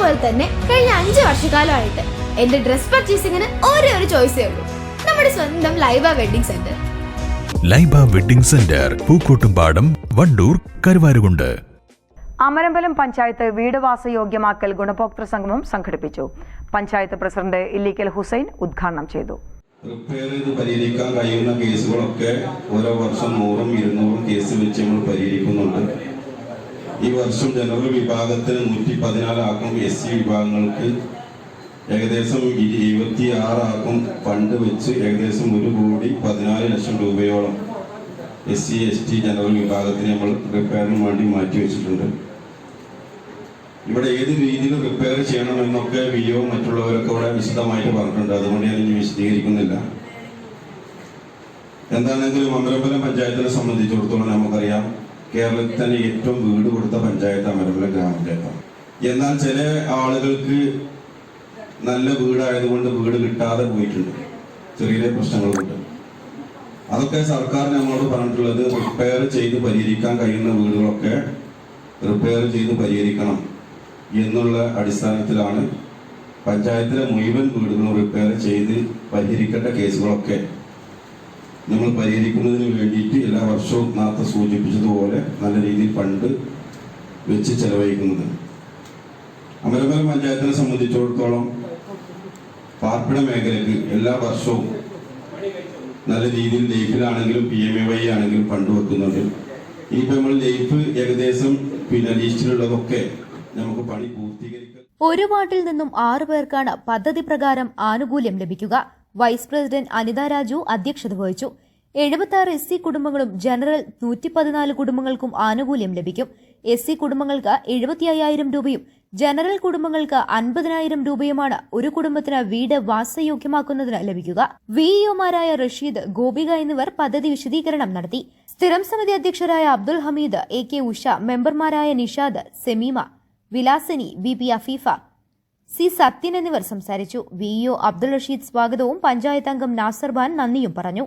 പോലെ തന്നെ കഴിഞ്ഞ അഞ്ചു വർഷക്കാലമായിട്ട് എന്റെ ഡ്രസ് പർച്ചേസിംഗിന് ഒരേ ഒരു ചോയ്സേ ഉള്ളൂ. നമ്മുടെ സ്വന്തം Laiba wedding centre Laiba wedding centre Pookkottumpadam Wandoor Karuvarakundu. Amarambalam panchayat വീട് വാസയോഗ്യമാക്കൽ ഗുണഭോക്തൃ സംഗമം സംഘടിപ്പിച്ചു. പഞ്ചായത്ത് പ്രസിഡന്റ് ഇല്ലിക്കൽ ഹുസൈൻ ഉദ്ഘാടനം ചെയ്തു. റിപ്പയർ ചെയ്ത് പരിഹരിക്കാൻ കഴിയുന്ന കേസുകളൊക്കെ ഓരോ വർഷം നൂറും ഇരുന്നൂറും കേസ് വെച്ച് നമ്മൾ പരിഹരിക്കുന്നുണ്ട്. ഈ വർഷം ജനറൽ വിഭാഗത്തിന് നൂറ്റി പതിനാലാക്കും എസ് സി വിഭാഗങ്ങൾക്ക്. ഏകദേശം ഇരുപത്തി ആറാക്കും ഫണ്ട് വെച്ച് ഏകദേശം ഒരു കോടി പതിനാല് ലക്ഷം രൂപയോളം S C S T general വിഭാഗത്തിന് നമ്മൾ റിപ്പയറിന് വേണ്ടി മാറ്റി വെച്ചിട്ടുണ്ട്. ഇവിടെ ഏത് രീതിയിൽ റിപ്പയർ ചെയ്യണമെന്നൊക്കെ വിയോ മറ്റുള്ളവരൊക്കെ ഇവിടെ വിശദമായിട്ട് പറഞ്ഞിട്ടുണ്ട്. അതുകൊണ്ട് ഞാൻ ഇനി വിശദീകരിക്കുന്നില്ല. എന്താണെങ്കിലും അമരമ്പലം പഞ്ചായത്തിനെ സംബന്ധിച്ചിടത്തോളം നമുക്കറിയാം. കേരളത്തിൽ തന്നെ ഏറ്റവും വീട് കൊടുത്ത പഞ്ചായത്താണ് അമരമ്പലം ഗ്രാമപഞ്ചായത്താണ് എന്നാൽ ചില ആളുകൾക്ക് നല്ല വീടായതുകൊണ്ട് വീട് കിട്ടാതെ പോയിട്ടുണ്ട്. ചെറിയ ചെറിയ പ്രശ്നങ്ങൾ കൊണ്ട് അതൊക്കെ സർക്കാർ നമ്മളോട് പറഞ്ഞിട്ടുള്ളത് റിപ്പയർ ചെയ്ത് പരിഹരിക്കാൻ കഴിയുന്ന വീടുകളൊക്കെ റിപ്പയർ ചെയ്ത് പരിഹരിക്കണം എന്നുള്ള അടിസ്ഥാനത്തിലാണ് പഞ്ചായത്തിലെ മുഴുവൻ വീടുകളും റിപ്പയർ ചെയ്ത് പരിഹരിക്കേണ്ട കേസുകളൊക്കെ നമ്മൾ പരിഹരിക്കുന്നതിന് എല്ലാ നാഥ സൂചിപ്പിച്ചതുപോലെ നല്ല രീതിയിൽ ഫണ്ട് വെച്ച് ചെലവഴിക്കുന്നത്. അമരമല പഞ്ചായത്തിനെ സംബന്ധിച്ചിടത്തോളം പാർപ്പിട മേഖലയ്ക്ക് എല്ലാ വർഷവും നല്ല രീതിയിൽ ലൈഫിലാണെങ്കിലും പി എം എ വൈ ആണെങ്കിലും ഫണ്ട് വെക്കുന്നുണ്ട്. ഇനിയിപ്പോൾ നമ്മൾ ലൈഫ് ഏകദേശം പിന്നെ ലിസ്റ്റിലുള്ളതൊക്കെ നമുക്ക് പണി പൂർത്തീകരിക്കാൻ ഒരു വാർഡിൽ നിന്നും ആറു പേർക്കാണ് പദ്ധതി പ്രകാരം ആനുകൂല്യം ലഭിക്കുക. വൈസ് പ്രസിഡന്റ് അനിത രാജു അധ്യക്ഷത വഹിച്ചു. എഴുപത്തി എസ് സി കുടുംബങ്ങളും ജനറൽ നൂറ്റി പതിനാല് കുടുംബങ്ങൾക്കും ആനുകൂല്യം ലഭിക്കും. എസ് സി കുടുംബങ്ങൾക്ക് എഴുപത്തി അയ്യായിരം രൂപയും ജനറൽ കുടുംബങ്ങൾക്ക് അൻപതിനായിരം രൂപയുമാണ് ഒരു കുടുംബത്തിന് വീട് വാസയോഗ്യമാക്കുന്നതിന് ലഭിക്കുക. വിഇഒമാരായ റഷീദ് ഗോപിക എന്നിവർ പദ്ധതി വിശദീകരണം നടത്തി. സ്ഥിരം സമിതി അധ്യക്ഷരായ അബ്ദുൽ ഹമീദ് എ കെ ഉഷ മെമ്പർമാരായ Nishad Semeema Vilasini B P Afeefa C Sathyan എന്നിവർ സംസാരിച്ചു. വിഇഒ അബ്ദുൾ റഷീദ് സ്വാഗതവും പഞ്ചായത്ത് അംഗം നാസർബാൻ നന്ദിയും പറഞ്ഞു.